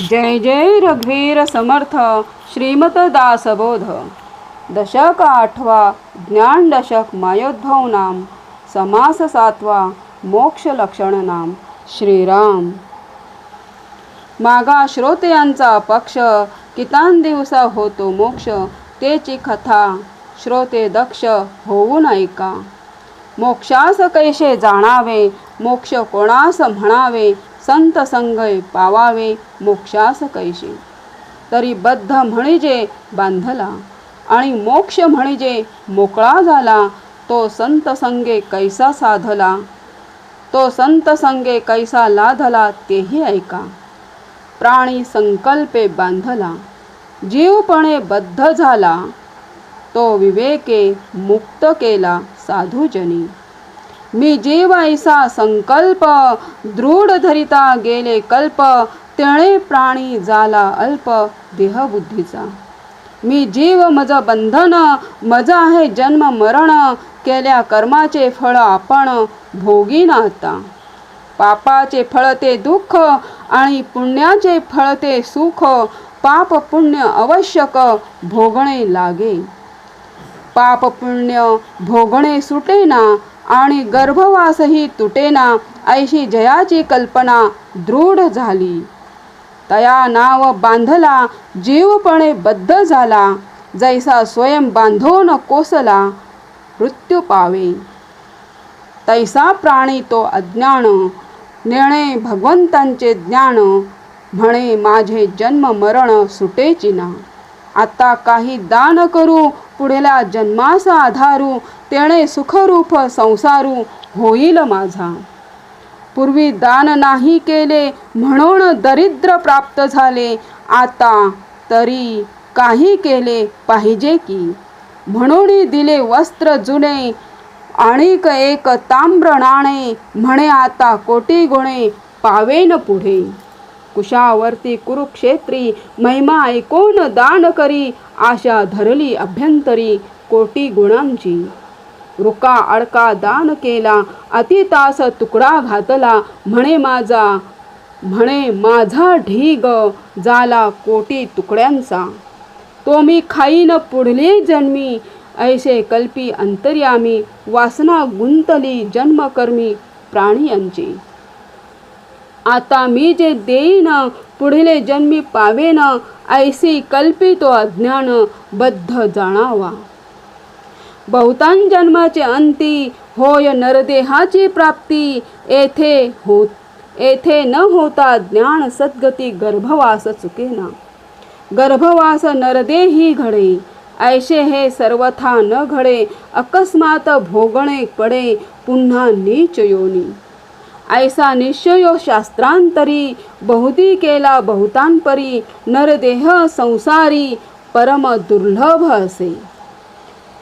जय जय रघुवीर समर्थ श्रीमत दासबोध। दशक आठवा ज्ञान दशक मायोद्भव नाम समास सातवा मोक्ष लक्षण नाम श्रीराम। मागा श्रोत्यांचा पक्ष कितान दिवसा होतो मोक्ष तेची कथा श्रोते दक्ष होऊन ऐका। मोक्षास कैसे जाणावे मोक्ष कोणास म्हणावे संत संगय पावावे मोक्षास कैसे तरी बद्ध म्हणजे बांधला आणि मोक्ष म्हणजे मोकळा झाला तो संत संगे कैसा साधला? तो संत संगे कैसा लाधला तेही ऐका. प्राणी संकल्पे बांधला जीवपणे बद्ध झाला तो विवेके मुक्त केला साधूजनी. मी जीवायसा संकल्प दृढ धरिता गेले कल्प तेणे प्राणी झाला अल्प देहबुद्धीचा. मी जीव मज बंधन मज आहे जन्म मरण केल्या कर्माचे फळ आपण भोगी नाता पापाचे फळ ते दुःख आणि पुण्याचे फळ ते सुख पाप पुण्य आवश्यक भोगणे लागे. पाप पुण्य भोगणे सुटेना आणि गर्भवासही तुटेना ऐशी जयाची कल्पना दृढ झाली. तया नाव बांधला जीवपणे बद्ध झाला जैसा स्वयं बांधून कोसला मृत्यू पावे. तैसा प्राणी तो अज्ञान नेणे भगवंतांचे ज्ञान म्हणे माझे जन्म मरण सुटेचिना. आता काही दान करू पुढेला जन्मास आधारू तेणे सुखरूप संसारू होईल माझा. पूर्वी दान नाही केले म्हणून दरिद्र प्राप्त झाले आता तरी काही केले पाहिजे की? म्हणून दिले वस्त्र जुने आणिक एक ताम्र नाणे म्हणे आता कोटी गुणे पावेन पुढे. कुशावर्ती कुरुक्षेत्री महिमा ऐकून दान करी आशा धरली अभ्यंतरी कोटी गुणांची. रुका अडका दान केला अतितास तुकडा घातला म्हणे माझा म्हणे माझा ढीग झाला कोटी तुकड्यांचा. तो मी खाईन पुढली जन्मी ऐसे कल्पी अंतर्यामी वासना गुंतली जन्मकर्मी प्राणी यांची. आता मी जे देईन पुढले जन्मी पावेन ऐसी कल्पितो अज्ञान बद्ध जाणावा. बहुतांश जन्माचे अंती होय नरदेहाची प्राप्ती येथे हो येथे न होता ज्ञान सद्गती गर्भवास चुकेना. गर्भवास नरदेही घडे ऐशे हे सर्वथा न घडे अकस्मात भोगणे पडे पुन्हा नीच योनी. ऐसा निश्चयो शास्त्रांतरी बहुती केला बहुतांपरी नरदेह संसारी परम दुर्लभ असे.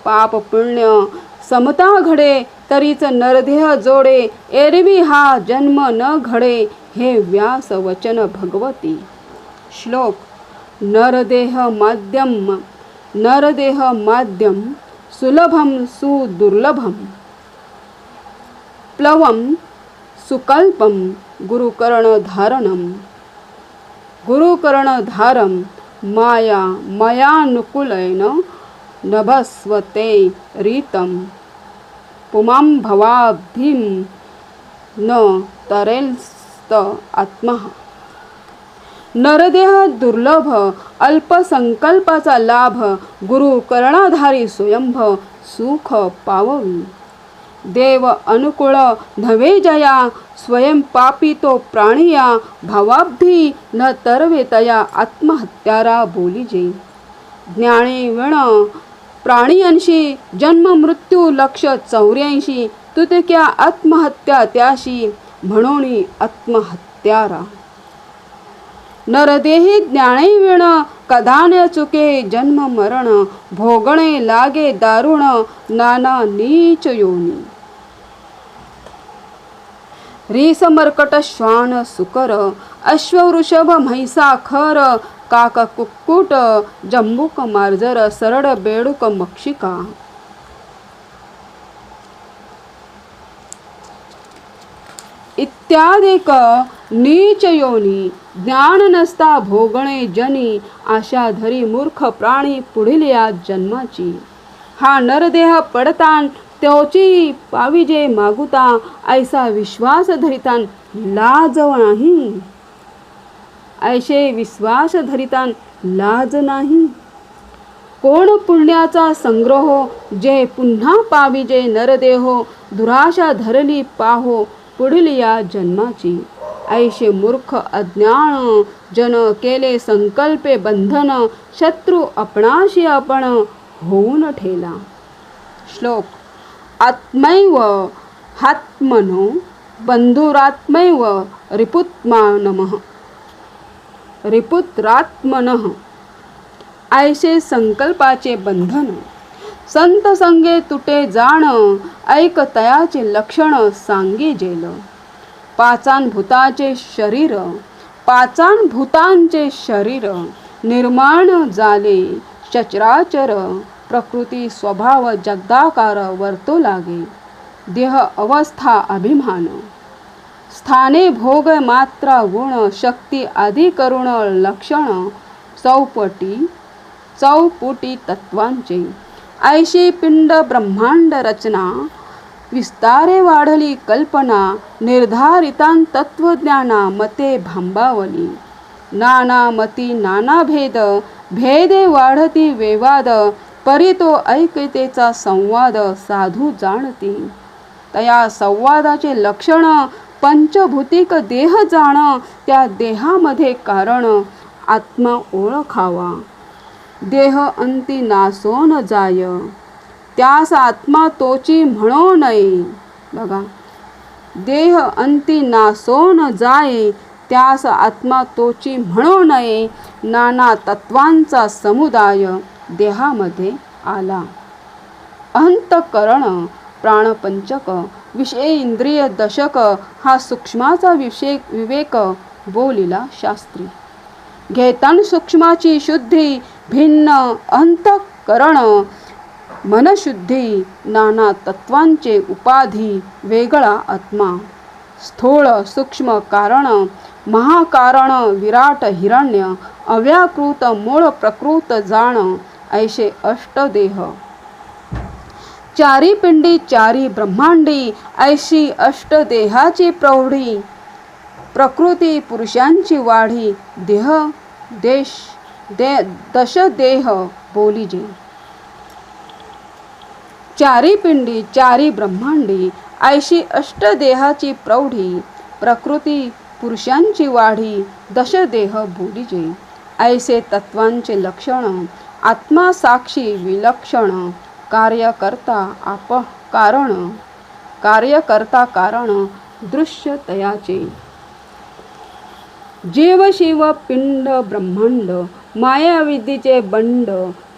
पाप पुण्य समता घडे तरीच नरदेह जोडे एरवी हा जन्म न घडे हे व्यास वचन भगवती. श्लोक नरदेह माध्यम नरदेह माध्यम सुलभम सुदुर्लभम. प्लवम सुकल्पम गुरुकर्णधारणम गुरुकर्णधारम माया मयानुकूलेन नभस्वते रीतम पुमां भवाब्धिं न तरेलस्त आत्मा। नरदेह दुर्लभ अल्पसंकल्पाचा लाभ गुरु कर्णाधारी स्वयंभ सुख पाववी। देव अनुकूळ नव्हे जया स्वयंपापी तो प्राणिया भावाब्धी न तरवेतया आत्महत्यारा बोलिजे ज्ञाने विण प्राणीयांशी जन्म मृत्यू लक्ष चौऱ्याऐंशी तुतक्या आत्महत्या त्याशी म्हणून आत्महत्यारा। नरदेही ज्ञाने विण कदाने चुके जन्म मरण भोगणे लागे दारुण नाना नीच योनी। रीसमर्कट श्वान सुकर अश्ववृषभ म्हैसा खर काक कुक्कुट जंबूक मार्जर सरड बेडूक मक्षिका. इत्यादिक नीच योनी ज्ञान नसता भोगणे जनी आशा धरी मूर्ख प्राणी पुढील या जन्माची. हा नरदेह पडतान त्योची पाविजे मागुता ऐसा विश्वास धरितान लाजव नाही. ऐशे विश्वास धरितान लाज नाही. कोण पुण्याचा संग्रह जे पुन्हा पाविजे नरदेहो दुराशा धरली पाहो पुढील या जन्माची. ऐशे मूर्ख अज्ञान जन केले संकल्पे बंधन शत्रू आपणाशी आपण होऊन ठेला. श्लोक आत्मैव हात्मनो बंधुरात्मैव रिपुत्मानमः रिपुत्रात्मन। ऐसे संकल्पाचे बंधन संत संगे तुटे जाण ऐक तयाचे लक्षण सांगे जेल। पाचान भूताचे शरीर पाचान भूतांचे शरीर निर्माण झाले चचराचर। प्रकृती स्वभाव जगदाकार वर्तो लागे देह अवस्था अभिमान। स्थाने भोग मात्रा गुण शक्ती आदी करुण लक्षण चौपटी चौपुटी तत्वांचे। ऐशी पिंड ब्रह्मांड रचना विस्तारे वाढली कल्पना निर्धारितां तत्वज्ञाना मते भांबावली। नाना मती नाना भेद भेदे वाढती वेवाद परी तो ऐकतेचा संवाद साधू जाणती. तया संवादाचे लक्षण पंचभूतिक देह जाण त्या देहामध्ये कारण आत्मा ओळखावा. देह अंती नासोन जाय. त्यास आत्मा तोची म्हणो नये. बघा. देह अंती नासोन जाय त्यास आत्मा तोची म्हणो नये. नाना तत्वांचा समुदाय. देहामध्ये आला. अंतकरण प्राणपंचक विषय इंद्रिय दशक हा सूक्ष्माचा विषय विवेक बोलिला शास्त्री. घेतान सूक्ष्माची शुद्धी भिन्न अंतकरण मनशुद्धी नाना तत्वांचे उपाधी वेगळा आत्मा. स्थूळ सूक्ष्म कारण महाकारण विराट हिरण्य अव्याकृत मूळ प्रकृत जाण ऐशे अष्टदेह. चारी पिंडी चारी ब्रह्मांडी ऐशी अष्टदेहाची प्रौढी. प्रकृती पुरुषांची वाढी देह देश दे दशदेह बोलीजे. चारी पिंडी चारी ब्रह्मांडी ऐशी अष्टदेहाची प्रौढी. प्रकृती पुरुषांची वाढी दशदेह बोलीजे. ऐसे तत्वांचे लक्षण आत्मा साक्षी विलक्षण कार्यकर्ता आप कारण कार्यकर्ता कारण दृश्य तयाचे. जीव शिव पिंड ब्रह्मांड मायाविद्येचे बंड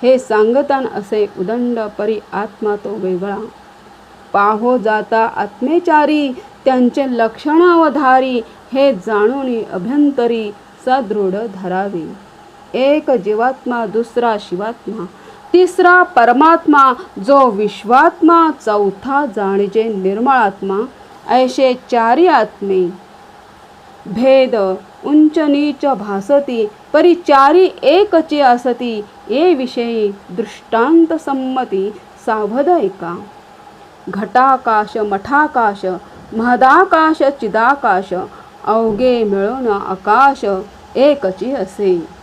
हे सांगतान असे उदंड परी आत्मा तो वेगळा. पाहो जाता आत्मेचारी त्यांचे लक्षणावधारी हे जाणून अभ्यंतरी सदृढ धरावे. एक जीवात्मा दुसरा शिवात्मा तिसरा परमात्मा जो विश्वात्मा चौथा जाणीजे निर्मळात्मा ऐशे चारी आत्मे. भेद उंच नीच भासती परिचारी एकचे असती ये विषयी दृष्टांत संमती सावध ऐका घटाकाश मठाकाश महदाकाश चिदाकाश अवघे मिळून आकाश एकची असे.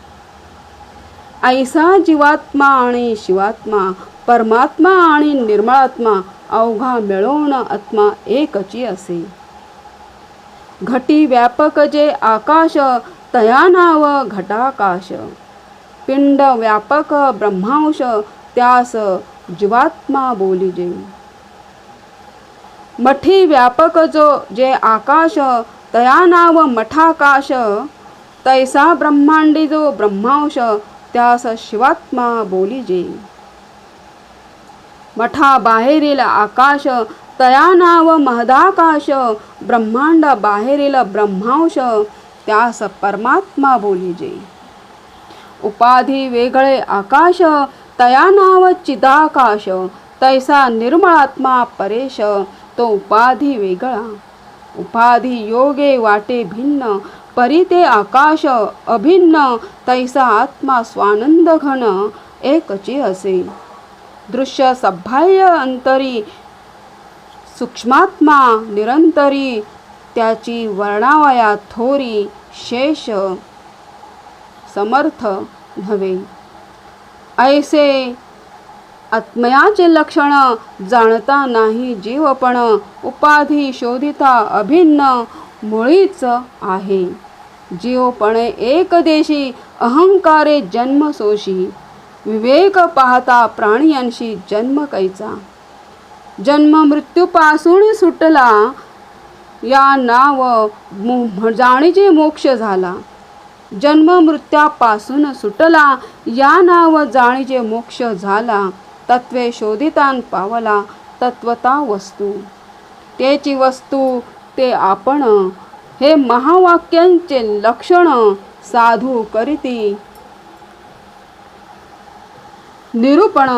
ऐसा जीवात्मा आणि शिवात्मा परमात्मा आणि निर्मळात्मा अवघा मिळवून आत्मा एकची असे. घटी व्यापक जे आकाश तया नाव घटाकाश. पिंड व्यापक ब्रह्मांश त्यास जीवात्मा बोलिजे मठी व्यापक जो जे आकाश तया नाव मठाकाश तैसा ब्रह्मांडी जो ब्रह्मांश त्यास शिवात्मा बोलिजे मठा बाहेरील आकाश तया नाव महदाकाश ब्रह्मांड बाहेरील ब्रह्मांश त्यास परमात्मा बोलिजे उपाधी वेगळे आकाश तया नाव चिदाकाश तैसा निर्मळात्मा परेश तो उपाधी वेगळा. उपाधी योगे वाटे भिन्न परी ते आकाश अभिन्न तैसा आत्मा स्वानंद घन एकची असे. दृश्य सभ्य अंतरी सूक्ष्मात्मा निरंतरी त्याची वर्णावया थोरी शेष समर्थ नव्हे ऐसे आत्मयाचे लक्षण जाणता नाही जीवपण उपाधी शोधिता अभिन्न मुळीच आहे. जीवपणे एकदेशी अहंकारे जन्म सोशी. विवेक पाहता प्राणियांशी जन्म कैचा. जन्म मृत्यूपासून सुटला. या नाव जाणीचे मोक्ष झाला. जन्म मृत्यापासून सुटला. या नाव जाणीचे मोक्ष झाला. तत्वे शोधितान पावला. तत्वता वस्तू. त्याची वस्तू ते आपण हे महावाक्यांचे लक्षण साधू करीती. निरूपण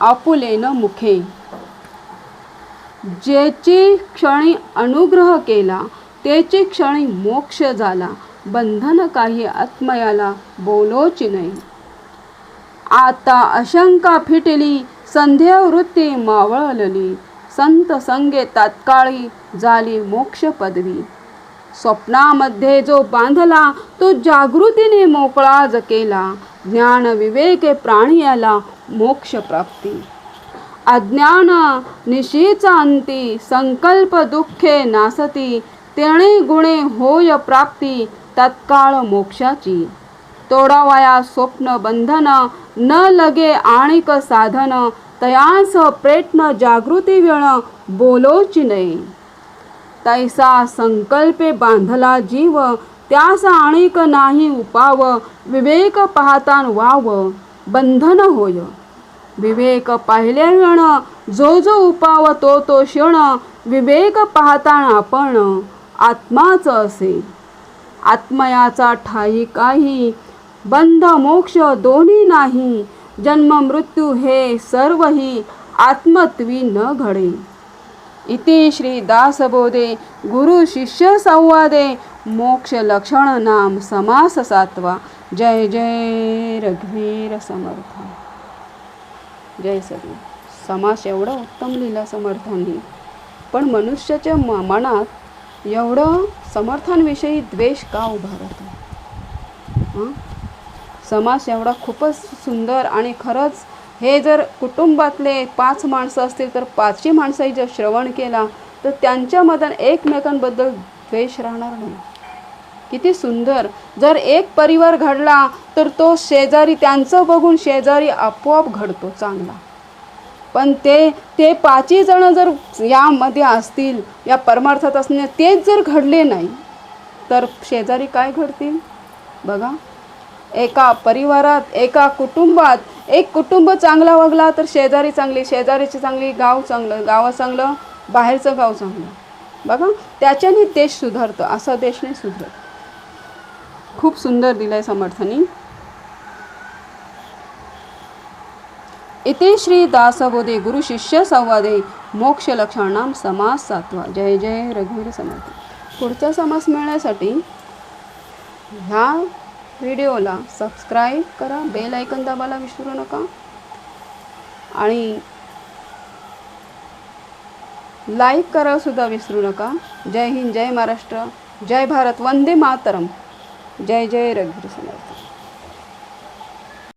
आपुलेन मुखे. ज्याची क्षणी अनुग्रह केला त्याची क्षणी मोक्ष झाला बंधन काही आत्मयाला बोलोची नाही. आता अशंका फिटली संध्यावृत्ती मावळली संत संगे तात्काळी झाली मोक्ष पदवी. स्वप्नामध्ये जो बांधला तो जागृतीने मोकळाज केला ज्ञान विवेके प्राणियाला मोक्ष प्राप्ती. अज्ञान निशीचा अंती संकल्प दुःखे नासती तेणे गुणे होय प्राप्ती तत्काळ मोक्षाची. तोडावया स्वप्न बंधन न लगे आणिक साधन तयास प्रयत्न जागृती वेळ बोलोची नये. तैसा संकल्पे बांधला जीव त्यास आणिक नाही उपाव विवेक पाहतान वाव बंधन होय. विवेक पाहिल्या क्षण जो जो उपाव तो तो क्षण विवेक पाहताना आपण आत्माच असे. आत्मयाचा ठाई काही बंध मोक्ष दोन्ही नाही जन्म मृत्यू हे सर्वही आत्मत्वी न घडे. इति श्री दासबोधे गुरु शिष्य संवादे मोक्ष लक्षण नाम समास सातवा। जय जय रघुवीर समर्थ। जय सगळे। समास एवढा उत्तम लिहिला समर्थांनी पण मनुष्याच्या म मनात एवढं समर्थांविषयी द्वेष का उभा राहतो? समास एवढा खूपच सुंदर आणि खरंच हे जर कुटुंबातले पाच माणसं असतील तर पाचही माणसाही जर श्रवण केला तर त्यांच्या त्यांच्यामधून एकमेकांबद्दल द्वेष राहणार नाही. किती सुंदर. जर एक परिवार घडला तर तो शेजारी त्यांचं बघून शेजारी आपोआप घडतो चांगला. पण ते ते पाचही जणं जर यामध्ये असतील या परमार्थात असणे तेच जर घडले नाही तर शेजारी काय घडतील? बघा. एका परिवारात एका कुटुंबात एक कुटुंब चांगला वागला तर शेजारी चांगली शेजारीची चांगली गाव चांगलं गाव चांगलं बाहेरचं गाव चांगलं. बघा त्याच्याने देश सुधारतं असा देश नाही सुधारत. खूप सुंदर दिलंय समर्थानी. इथे श्री दासबोधे गुरु शिष्य संवादे मोक्ष लक्षणाम समास सातवा. जय जय रघुवीर समर्थ पुढचा समास मिळण्यासाठी ह्या व्हिडिओला सबस्क्राईब करा बेल ऐकन दाबायला विसरू नका. आणि लाईक करासुद्धा विसरू नका. जय हिंद जय महाराष्ट्र जय भारत वंदे मातरम. जय जय रघुवीर समर्थ